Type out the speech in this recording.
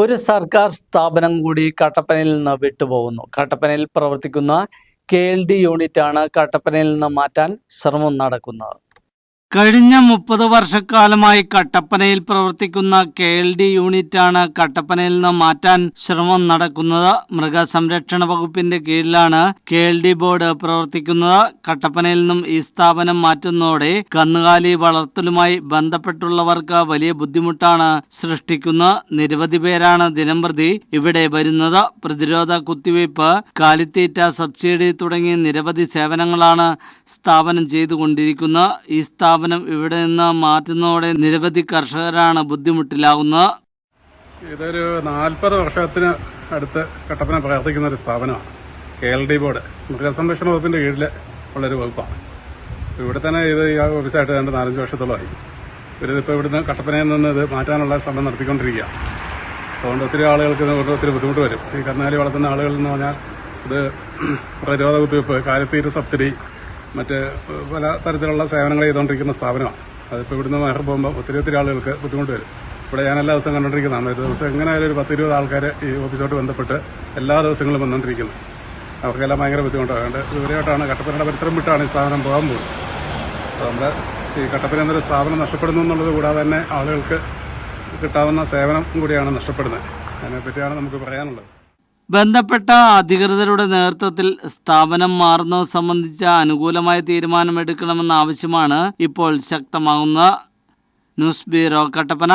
ഒരു സർക്കാർ സ്ഥാപനം കൂടി കട്ടപ്പനയിൽ നിന്ന് വിട്ടുപോകുന്നു. കട്ടപ്പനയിൽ പ്രവർത്തിക്കുന്ന കെ എൽ ഡി യൂണിറ്റാണ് കട്ടപ്പനയിൽ നിന്ന് മാറ്റാൻ ശ്രമം നടക്കുന്നത്. കഴിഞ്ഞ മുപ്പത് വർഷക്കാലമായി കട്ടപ്പനയിൽ പ്രവർത്തിക്കുന്ന കെ എൽ ഡി യൂണിറ്റാണ് കട്ടപ്പനയിൽ നിന്ന് മാറ്റാൻ ശ്രമം നടക്കുന്നത്. മൃഗസംരക്ഷണ വകുപ്പിന്റെ കീഴിലാണ് കെ എൽ ഡി ബോർഡ് പ്രവർത്തിക്കുന്നത്. കട്ടപ്പനയിൽ നിന്നും ഈ സ്ഥാപനം മാറ്റുന്നതോടെ കന്നുകാലി വളർത്തലുമായി ബന്ധപ്പെട്ടുള്ളവർക്ക് വലിയ ബുദ്ധിമുട്ടാണ് സൃഷ്ടിക്കുന്നത്. നിരവധി പേരാണ് ദിനംപ്രതി ഇവിടെ വരുന്നത്. പ്രതിരോധ കുത്തിവയ്പ് കാലിത്തീറ്റ സബ്സിഡി തുടങ്ങിയ നിരവധി സേവനങ്ങളാണ് സ്ഥാപനം ചെയ്തുകൊണ്ടിരിക്കുന്നത്. ഈ സ്ഥാപനം ഇവിടെ നിന്ന് മാറ്റുന്നതോടെ നിരവധി കർഷകരാണ് ബുദ്ധിമുട്ടിലാകുന്നത് ഇതൊരു നാൽപ്പത് വർഷത്തിന് അടുത്ത് കട്ടപ്പന പ്രവർത്തിക്കുന്ന ഒരു സ്ഥാപനമാണ്. കെ എൽ ഡി ബോർഡ് മൃഗസംരക്ഷണ വകുപ്പിന്റെ കീഴിൽ ഉള്ളൊരു വകുപ്പാണ്. ഇവിടെ തന്നെ ഇത് ഈ ഓഫീസായിട്ട് രണ്ട് നാലഞ്ച് വർഷത്തോളമായി. ഇവരിതിപ്പോൾ ഇവിടുന്ന് കട്ടപ്പനയിൽ നിന്ന് ഇത് മാറ്റാനുള്ള ശ്രമം നടത്തിക്കൊണ്ടിരിക്കുകയാണ്. അതുകൊണ്ട് ഒത്തിരി ആളുകൾക്ക് ഇതുകൊണ്ട് ഒത്തിരി ബുദ്ധിമുട്ട് വരും. ഈ കന്നാലി വളർത്തുന്ന ആളുകൾ എന്ന് പറഞ്ഞാൽ ഇത് പ്രതിരോധ കുത്തിവയ്പ്പ് കാര്യത്തീറ്റ സബ്സിഡി മറ്റ് പല തരത്തിലുള്ള സേവനങ്ങൾ ചെയ്തുകൊണ്ടിരിക്കുന്ന സ്ഥാപനമാണ്. അതിപ്പോൾ ഇവിടുന്ന് മാറി പോകുമ്പോൾ ഒത്തിരി ഒത്തിരി ആളുകൾക്ക് ബുദ്ധിമുട്ട് വരും. ഇവിടെ ഞാൻ എല്ലാ ദിവസവും കണ്ടുകൊണ്ടിരിക്കുന്നതാണ് ഒരു ദിവസം എങ്ങനെയായാലും ഒരു പത്തിരുപത് ആൾക്കാർ ഈ ഓഫീസോട്ട് ബന്ധപ്പെട്ട് എല്ലാ ദിവസങ്ങളും വന്നുകൊണ്ടിരിക്കുന്നു അവർക്കെല്ലാം ഭയങ്കര ബുദ്ധിമുട്ടാണ്. അതുകൊണ്ട് ഇതുവരെയായിട്ടാണ് കട്ടപ്പനയുടെ പരിസരം വിട്ടാണ് ഈ സ്ഥാപനം പോകാൻ പോകുന്നത്. അപ്പോൾ നമ്മുടെ ഈ കട്ടപ്പന എന്നൊരു സ്ഥാപനം നഷ്ടപ്പെടുന്നു എന്നുള്ളത് കൂടാതെ തന്നെ ആളുകൾക്ക് കിട്ടാവുന്ന സേവനം കൂടിയാണ് നഷ്ടപ്പെടുന്നത്. അതിനെപ്പറ്റിയാണ് നമുക്ക് പറയാനുള്ളത്. ബന്ധപ്പെട്ട അധികൃതരുടെ നേതൃത്വത്തിൽ സ്ഥാപനം മാറുന്നത് സംബന്ധിച്ച അനുകൂലമായ തീരുമാനമെടുക്കണമെന്ന ആവശ്യമാണ് ഇപ്പോൾ ശക്തമാകുന്നത്. News bureau Kattappana.